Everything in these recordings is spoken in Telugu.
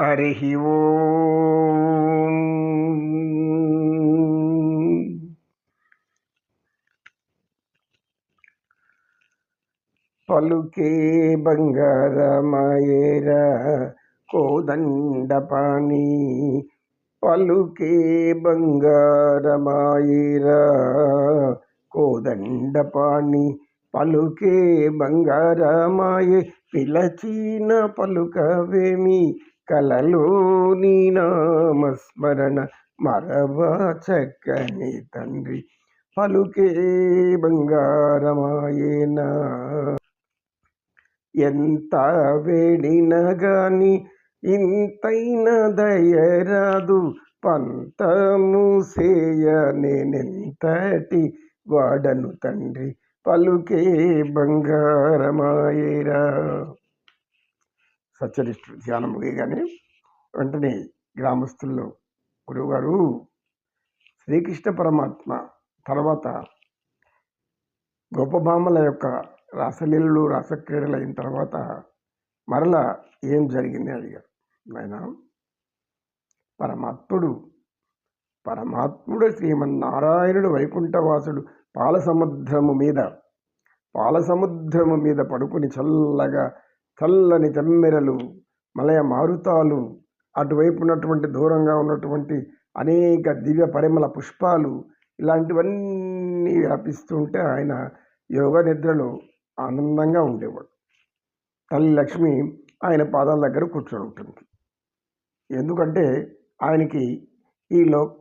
హరి ఓం. పలుకే బంగారమాయేరా కోదండపాణి పలుకే బంగారమాయేరా కోదండపాణి పలుకే బంగారమాయే పిలచిన పలుకవేమి కలలోని నామస్మరణ మరవా చక్కని తండ్రి పలుకే బంగారమాయేనా. ఎంత వేడిన గాని ఇంతైన దయరాదు పంతము సేయ నేనెంతటి వాడను తండ్రి పలుకే బంగారమాయేరా సత్యనిష్ఠుడు ధ్యానం ముగియగానే వెంటనే గ్రామస్తుల్లో గురువుగారు శ్రీకృష్ణ పరమాత్మ తర్వాత గోపభామల యొక్క రాసలీలలు రాసక్రీడలు అయిన తర్వాత మరలా ఏం జరిగింది అడిగారు. ఆయన పరమాత్ముడు పరమాత్ముడు శ్రీమన్నారాయణుడు వైకుంఠవాసుడు పాల సముద్రము మీద పాల సముద్రము మీద పడుకుని చల్లగా చల్లని తెమ్మెరలు మలయ మారుతాలు అటువైపు ఉన్నటువంటి దూరంగా ఉన్నటువంటి అనేక దివ్య పరిమళ పుష్పాలు ఇలాంటివన్నీ వ్యాపిస్తుంటే ఆయన యోగ నిద్రలో ఆనందంగా ఉండేవాడు. తల్లి లక్ష్మి ఆయన పాదాల దగ్గర కూర్చొని ఉంటుంది. ఎందుకంటే ఆయనకి ఈలో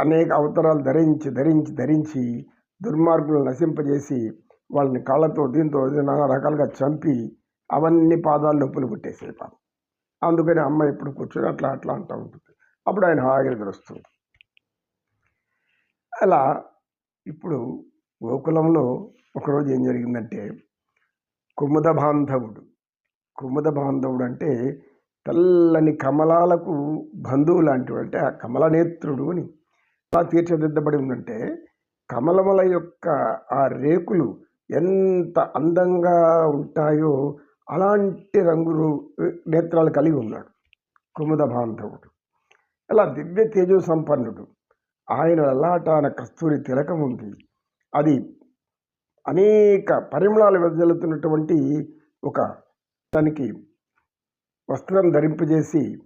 అనేక అవతారాలు ధరించి ధరించి ధరించి దుర్మార్గులను నశింపజేసి వాళ్ళని కాళ్ళతో దీంతో నానా రకాలుగా చంపి అవన్నీ పాదాలు నొప్పులు పుట్టేసాయి పాపం. అందుకని అమ్మ ఎప్పుడు కూర్చొని అట్లా అట్లా అంటూ ఉంటుంది. అప్పుడు ఆయన హాయిగా నిద్రొస్తుంది. అలా ఇప్పుడు గోకులంలో ఒకరోజు ఏం జరిగిందంటే కుముద బాంధవుడు కుముద బాంధవుడు అంటే తెల్లని కమలాలకు బంధువు లాంటివి అంటే ఆ కమలనేత్రుడు అని ఎలా తీర్చిదిద్దబడి ఉందంటే కమలముల యొక్క ఆ రేకులు ఎంత అందంగా ఉంటాయో అలాంటి రంగులు నేత్రాలు కలిగి ఉన్నాడు. కుముద బాంధవుడు. అలా దివ్య తేజో సంపన్నుడు ఆయన లలాటాన కస్తూరి తిలకం ఉంది. అది అనేక పరిమళాలు వెదజల్లుతున్నటువంటి ఒక తనకి వస్త్రం ధరింపజేసి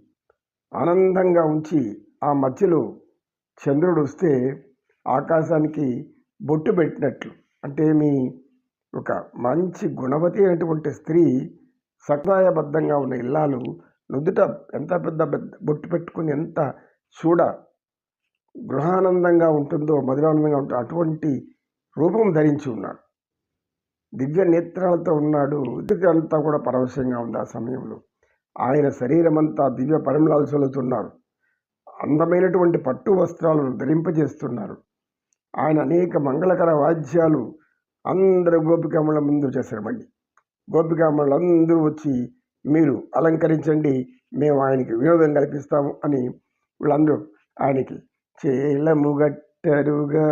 ఆనందంగా ఉంచి ఆ మధ్యలో చంద్రుడు వస్తే ఆకాశానికి బొట్టు పెట్టినట్లు. అంటే మీ ఒక మంచి గుణవతి అయినటువంటి స్త్రీ సక్రాయబద్ధంగా ఉన్న ఇల్లాలు నుదుట ఎంత పెద్ద పెద్ద బొట్టు పెట్టుకుని ఎంత చూడ గృహానందంగా ఉంటుందో మధురానందంగా ఉంటుందో అటువంటి రూపం ధరించి ఉన్నాడు. దివ్య నేత్రాలతో ఉన్నాడు. అంతా కూడా పరవశంగా ఉంది ఆ సమయంలో. ఆయన శరీరం అంతా దివ్య పరిమళాలు చల్లుతున్నారు. అందమైనటువంటి పట్టు వస్త్రాలను ధరింపజేస్తున్నారు. ఆయన అనేక మంగళకర వాద్యాలు అందరూ గోపికామల ముందు చేశారు మళ్ళీ. గోపికామలు అందరూ వచ్చి మీరు అలంకరించండి మేము ఆయనకి వినోదం కల్పిస్తాము అని వీళ్ళందరూ ఆయనకి చేలముగట్టరుగా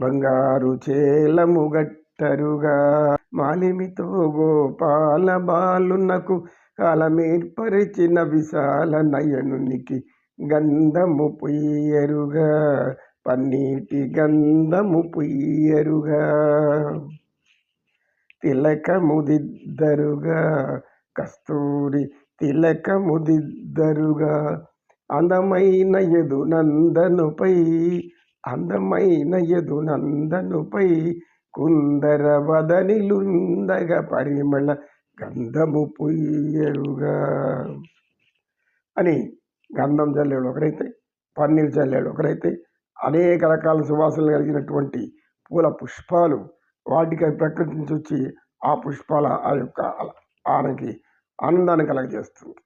బంగారు చేలముగట్టరుగా మాలిమితో గోపాల బాలునకు కాలమేర్పరిచిన విశాల నయనునికి గంధము పొయ్యరుగా. పన్నీటి గంధము పుయ్యరుగా తిలకముదిద్దరుగా కస్తూరి తిలకముదిద్దరుగా అందమైన యదు నందనుపై అందమైన యదు నందనుపై కుందర వదనిలుందగ పరిమళ గంధము పుయ్యరుగా. అని గంధం చల్లాడు ఒకరైతే పన్నీరు చల్లాడు ఒకరైతే అనేక రకాల సువాసనలు కలిగినటువంటి పూల పుష్పాలు వాటికి ప్రకృతి నుంచి వచ్చి ఆ పుష్పాల ఆ యొక్క ఆయనకి ఆనందాన్ని కలగజేస్తుంది.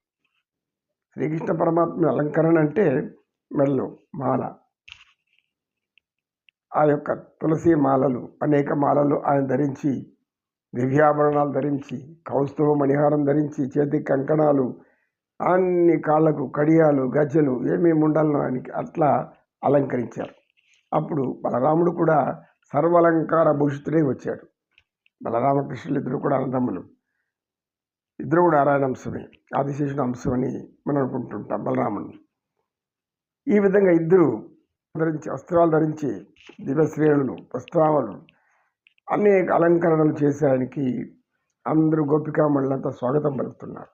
శ్రీకృష్ణ పరమాత్మ అలంకరణ అంటే మెల్లో మాల. ఆ యొక్క తులసి మాలలు అనేక మాలలు ఆయన ధరించి దివ్యాభరణాలు ధరించి కౌస్తవ మణిహారం ధరించి చేతి కంకణాలు అన్ని కాళ్ళకు కడియాలు గజ్జలు ఏమేమి ఉండాలనో ఆయనకి అట్లా అలంకరించారు. అప్పుడు బలరాముడు కూడా సర్వాలంకార భూషితుడే వచ్చాడు. బలరామకృష్ణులు ఇద్దరు కూడా అన్నదమ్ములు. ఇద్దరు కూడా నారాయణ అంశమే ఆదిశేషుడు అంశం అని మనం అనుకుంటుంటాం బలరాముడిని ఈ విధంగా ఇద్దరు ధరించి వస్త్రాలు ధరించి దివ్యశ్రేణులు వస్త్రాములు అనేక అలంకరణలు చేసేయడానికి అందరూ గోపికామణులంతా స్వాగతం పలుకుతున్నారు.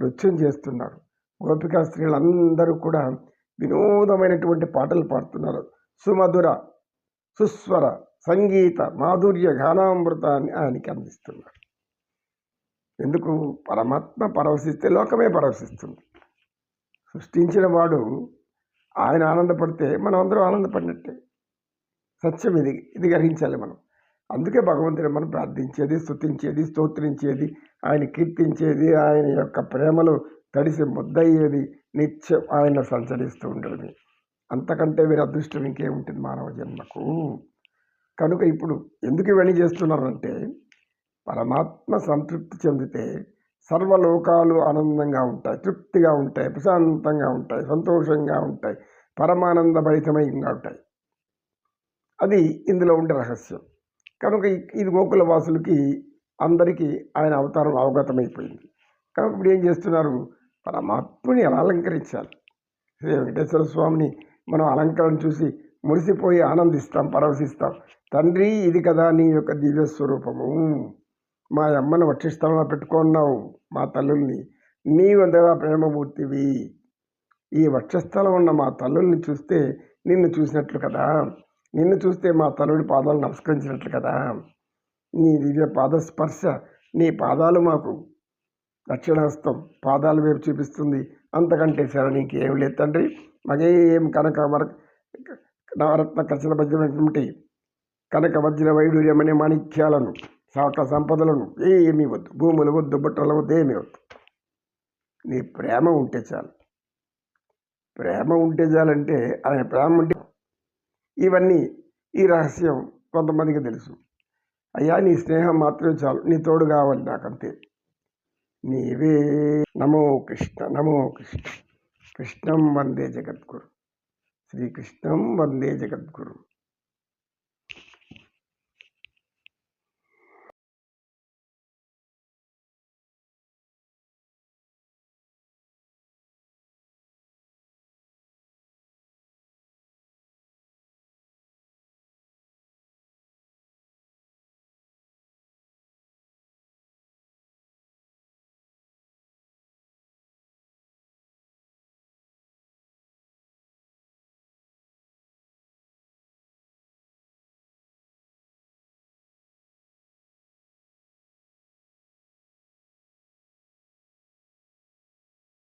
నృత్యం చేస్తున్నారు. గోపికా స్త్రీలు అందరూ కూడా వినోదమైనటువంటి పాటలు పాడుతున్నారు. సుమధుర సుస్వర సంగీత మాధుర్య గానామృతాన్ని ఆయనకి అందిస్తున్నారు. ఎందుకు? పరమాత్మ పరవశిస్తే లోకమే పరవశిస్తుంది. సృష్టించిన వాడు ఆయన ఆనందపడితే మనం అందరం ఆనందపడినట్టే. సత్యం ఇది ఇది గ్రహించాలి మనం. అందుకే భగవంతుని మనం ప్రార్థించేది స్తుతించేది స్తోత్రించేది ఆయన కీర్తించేది ఆయన యొక్క ప్రేమలో తడిసి ముద్దయ్యేది నిత్యం ఆయన సంచరిస్తూ ఉండడమే అంతకంటే వీరి అదృష్టం ఇంకేముంటుంది మానవ జన్మకు? కనుక ఇప్పుడు ఎందుకు ఇవన్నీ చేస్తున్నారంటే పరమాత్మ సంతృప్తి చెందితే సర్వలోకాలు ఆనందంగా ఉంటాయి తృప్తిగా ఉంటాయి ప్రశాంతంగా ఉంటాయి సంతోషంగా ఉంటాయి పరమానంద భరితమయంగా ఉంటాయి. అది ఇందులో ఉండే రహస్యం. కనుక ఇది గోకుల వాసులకి అందరికీ ఆయన అవతారం అవగతమైపోయింది. కనుక ఇప్పుడు ఏం చేస్తున్నారు? పరమాత్మని ఎలా అలంకరించాలి? శ్రీ వెంకటేశ్వర స్వామిని మనం అలంకరణ చూసి మురిసిపోయి ఆనందిస్తాం పరవశిస్తాం. తండ్రి ఇది కదా నీ యొక్క దివ్య స్వరూపము మా అమ్మను వక్షిస్థలంలో పెట్టుకున్నావు మా తల్లుల్ని. నీవంతగా ప్రేమమూర్తివి. ఈ వక్షస్థలం ఉన్న మా తల్లుల్ని చూస్తే నిన్ను చూసినట్లు కదా. నిన్ను చూస్తే మా తల్లుడి పాదాలు నమస్కరించినట్లు కదా. నీ దివ్య పాదస్పర్శ నీ పాదాలు మాకు. దక్షిణహస్తం పాదాల వైపు చూపిస్తుంది. అంతకంటే సరే ఏం లేదు తండ్రి. మగేం కనక వర నవరత్న కచల భద్రమైనటువంటి కనక వజ్ర వైడూర్యమనే మాణిక్యాలను సకల సంపదలను ఏమీ వద్దు. భూములు వద్దు బుట్టలు వద్దు ఏమీ వద్దు. నీ ప్రేమ ఉంటే చాలు. ప్రేమ ఉంటే చాలంటే ఆయన ప్రేమ ఉంటే ఇవన్నీ ఈ రహస్యం కొంతమందికి తెలుసు. అయ్యా నీ స్నేహం మాత్రమే చాలు. నీ తోడు కావాలి నాకంతే. నీవే. నమో కృష్ణ నమో కృష్ణ. కృష్ణం వందే జగద్గురు. శ్రీకృష్ణం వందే జగద్గురు.